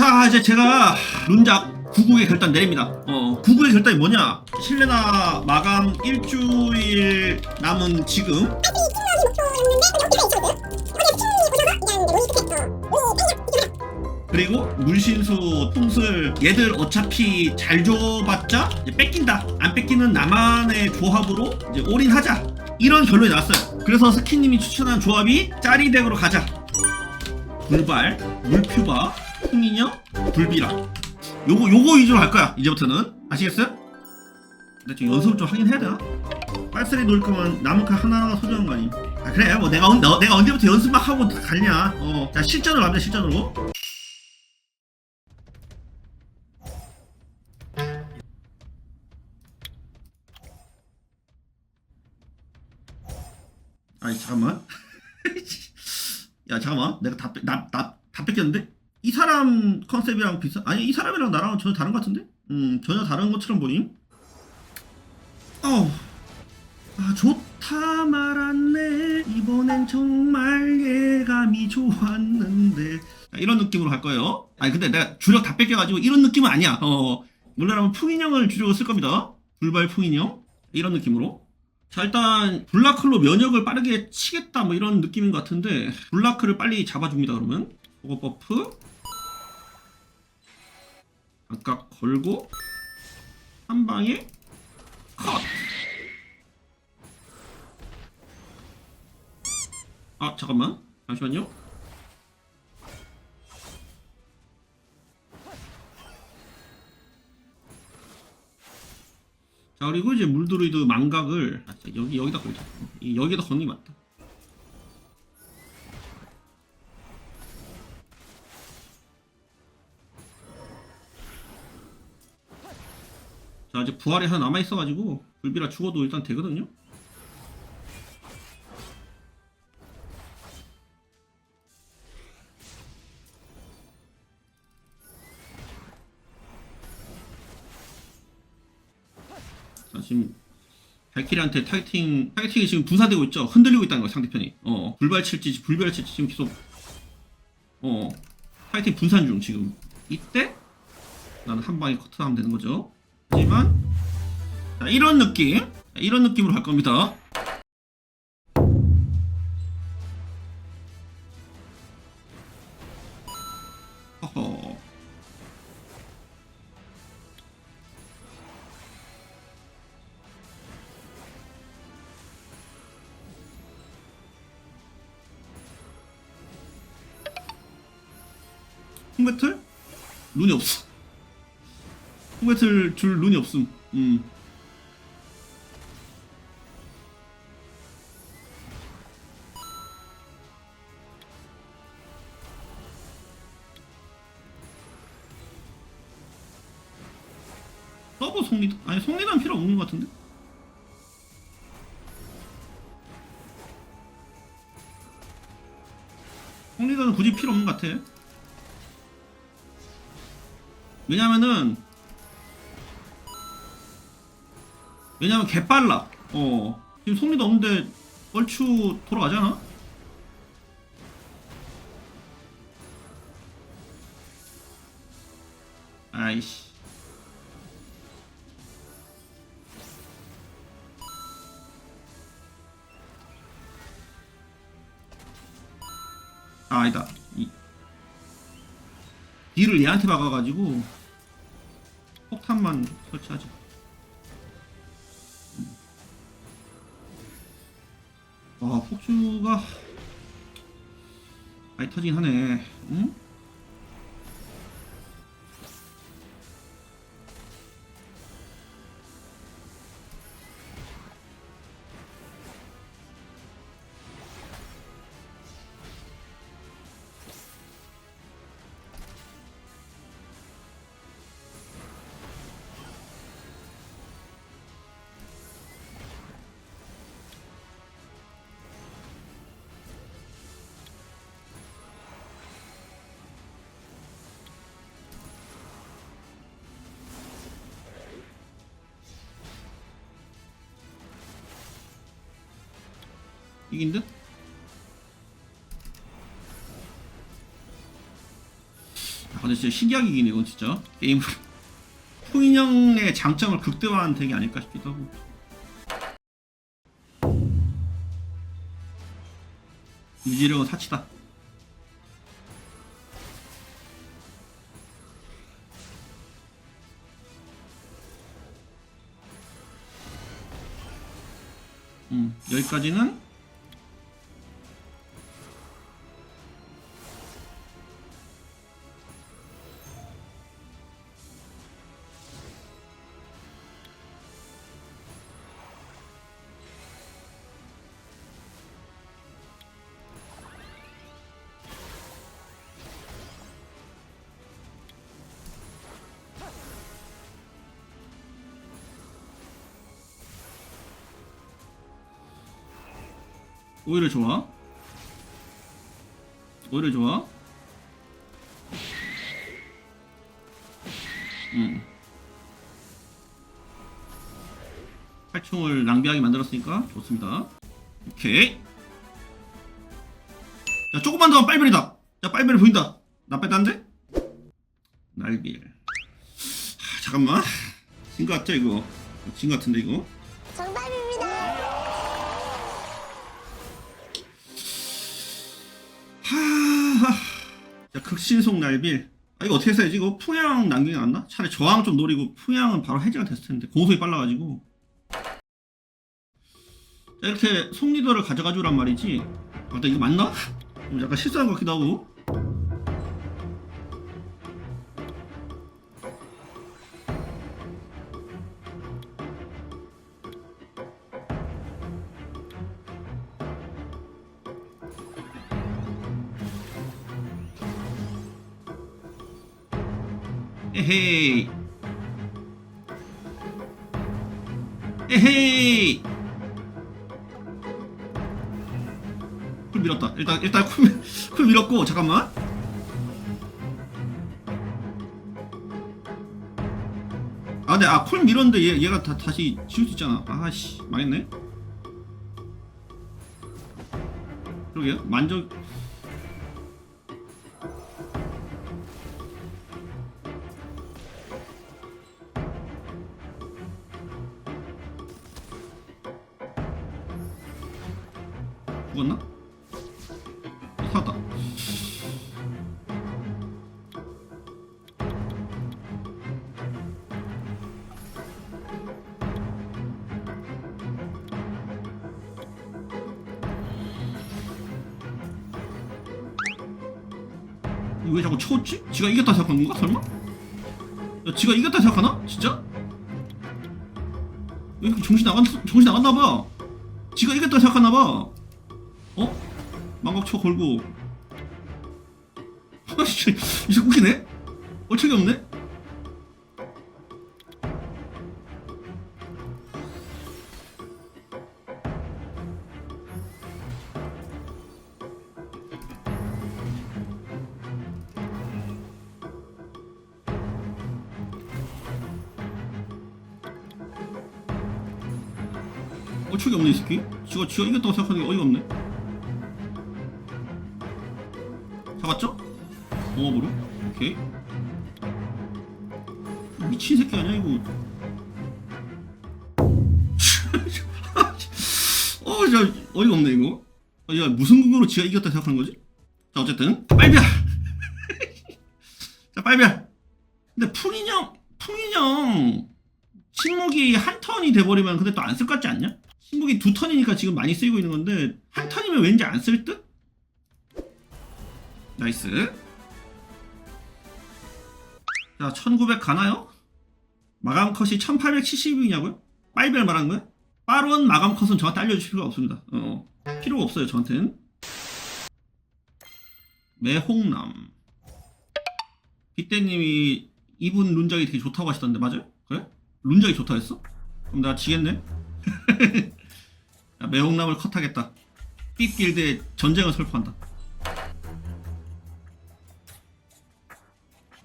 자 이제 제가 룬작 99의 결단 내립니다. 어 99의 결단이 뭐냐? 실내나 마감 일주일 남은 지금. 그리고 물신수 통슬 얘들 어차피 잘 줘봤자 이제 뺏긴다. 안 뺏기는 나만의 조합으로 이제 올인하자. 이런 결론이 나왔어요. 그래서 스키님이 추천한 조합이 짜리덱으로 가자. 불발 물퓨바 풍인형 불비라. 요거 요거 위주로 할 거야 이제부터는. 아시겠어요? 근데 좀 연습을 좀 하긴 해야 되나? 빨스리 놓을 거면 남은 칼 하나하나 소중한 거 아님? 아 그래. 뭐 내가 언, 너, 내가 언제부터 연습 막 하고 갈냐. 어자 실전으로 갑니다 실전으로. 아니 잠깐만. 야 잠깐만. 내가 다, 뺏- 나, 나, 다 뺏겼는데? 이 사람 컨셉이랑 비슷 아니 이 사람이랑 나랑은 전혀 다른 것 같은데? 음 전혀 다른 것처럼 보임. 어우. 아 좋다 말았네. 이번엔 정말 예감이 좋았는데. 자, 이런 느낌으로 할 거예요. 아니 근데 내가 주력 다 뺏겨가지고 이런 느낌은 아니야. 어 원래라면 풍인형을 주력으로 쓸 겁니다. 불발 풍인형. 이런 느낌으로. 자 일단 블라클로 면역을 빠르게 치겠다 뭐 이런 느낌인 것 같은데. 블라클을 빨리 잡아줍니다 그러면. 보고 버프 아까 걸고 한 방에 컷! 아 잠깐만. 잠시만요. 자 그리고 이제 물드루이드 망각을 아, 여기 여기다 걸자. 이- 여기다 걷는 게 맞다 자 이제 부활이 하나 남아 있어가지고 불비라 죽어도 일단 되거든요. 자 지금 발키리한테 타이팅 타이팅이 지금 분사되고 있죠? 흔들리고 있다는 거야 상대편이. 어 불발 칠지 불발 칠지 지금 계속 어. 타이팅 분산 중 지금. 이때 나는 한 방에 커트하면 되는 거죠 하지만 자, 이런 느낌 자, 이런 느낌으로 갈 겁니다 홍배틀? 룬이 없어. 홍배틀 줄 룬이 없음. 음. 서브 송리 아니 송리단 필요 없는 것 같은데? 송리단은 굳이 필요 없는 것 같아. 왜냐면은 왜냐면 개빨라. 어. 지금 송리도 없는데 얼추 돌아가잖아? 아이씨. 아 아니다. 이. 뒤를 얘한테 박아가지고 폭탄만 설치하자. 와 폭주가 많이 터지긴 하네. 응? 이긴 듯? 아, 근데 진짜 신기하게 이기네 이건 진짜. 게임을 풍인형의 장점을 극대화한 덱이 아닐까 싶기도 하고. 유지력은 사치다. 음, 여기까지는 오히려 좋아. 오히려 좋아. 음. 활총을 낭비하게 만들었으니까 좋습니다. 오케이. 자, 조금만 더 빨리빨리다. 자, 빨리빨리 보인다. 나 뺐다는데? 날빌. 하, 잠깐만. 진거 같죠, 이거? 진거 같은데, 이거? 정답입 자, 극신속 날빌. 아, 이거 어떻게 써야지? 이거 풍향 남기게 안 나? 차라리 저항 좀 노리고 풍향은 바로 해제가 됐을 텐데. 공속이 빨라가지고. 자, 이렇게 속리더를 가져가 주란 말이지. 아, 근데 이거 맞나? 좀 약간 실수한 것 같기도 하고. 에헤이. 에헤이. 쿨 밀었다. 일단 일단 쿨, 밀- 쿨 밀었고 잠깐만. 아, 근데 아, 쿨 밀었는데 얘 얘가 다 다시 지울 수 있잖아. 아씨, 망했네. 그러게요. 만족 죽었나? 살았다. 왜 자꾸 쳐웃지? 지가 이겼다 생각하는 건가? 설마? 야, 지가 이겼다 생각하나? 진짜? 왜 이렇게 정신 나간 정신 나갔나 봐. 지가 이겼다 생각하나 봐. 어? 망각 쳐 걸고 아씨 이제 웃기네? 어처구니 없네? 어처구니 없네 이 새끼 지가 지가 이겼다고 생각하는 게 어이가 없네 공업으로 오케이 미친 새끼 아니야 이거 어 진짜 어이가 없네 이거 아, 야 무슨 근거로 지가 이겼다 생각하는 거지? 자 어쨌든 빨비야 자 빨비야 근데 풍인형 풍인형 침묵이 한 턴이 돼버리면 근데 또 안 쓸 것 같지 않냐? 침묵이 두 턴이니까 지금 많이 쓰이고 있는 건데 한 턴이면 왠지 안 쓸 듯? 나이스. 자, 1900 가나요? 마감 컷이 1870이냐고요? 빨별 말하는 거야? 빠른 마감 컷은 저한테 알려주실 필요가 없습니다. 어, 필요가 없어요, 저한테는. 매홍남. 빅대님이 이분 룬작이 되게 좋다고 하시던데, 맞아요? 그래? 룬작이 좋다 했어? 그럼 나 지겠네? 야, 매홍남을 컷하겠다. 삐길드의 전쟁을 설포한다.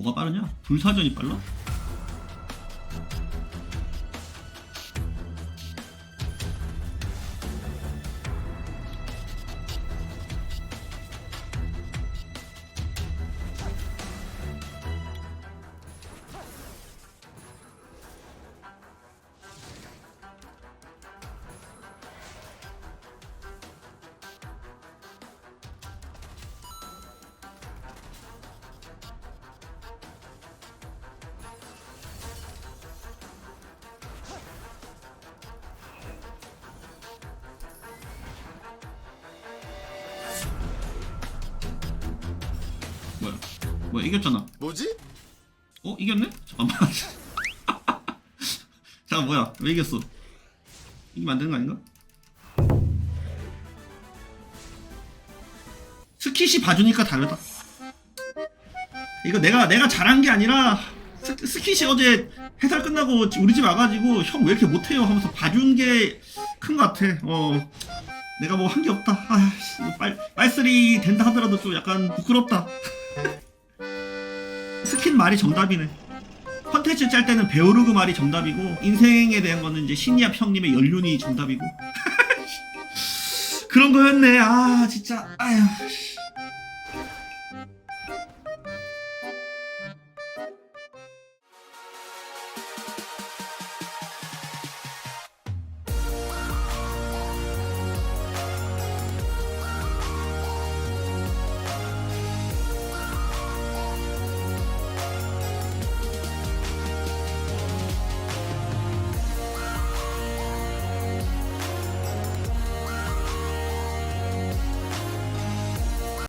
뭐가 빠르냐? 불사전이 빨라? 뭐야 이겼잖아. 뭐지? 어 이겼네? 잠깐만. 잠깐 뭐야 왜 이겼어? 이기면 안 되는 거 아닌가? 스킷이 봐주니까 다르다. 이거 내가 내가 잘한 게 아니라 스, 스킷이 어제 해설 끝나고 우리 집 와가지고 형 왜 이렇게 못해요 하면서 봐준 게 큰 것 같아. 어 내가 뭐 한 게 없다. 아씨 이거 빨, 빨쓰리 된다 하더라도 좀 약간 부끄럽다 스킨 말이 정답이네. 컨텐츠 짤 때는 베오르그 말이 정답이고 인생에 대한 거는 이제 신이압 형님의 연륜이 정답이고. 그런 거였네. 아 진짜. 아휴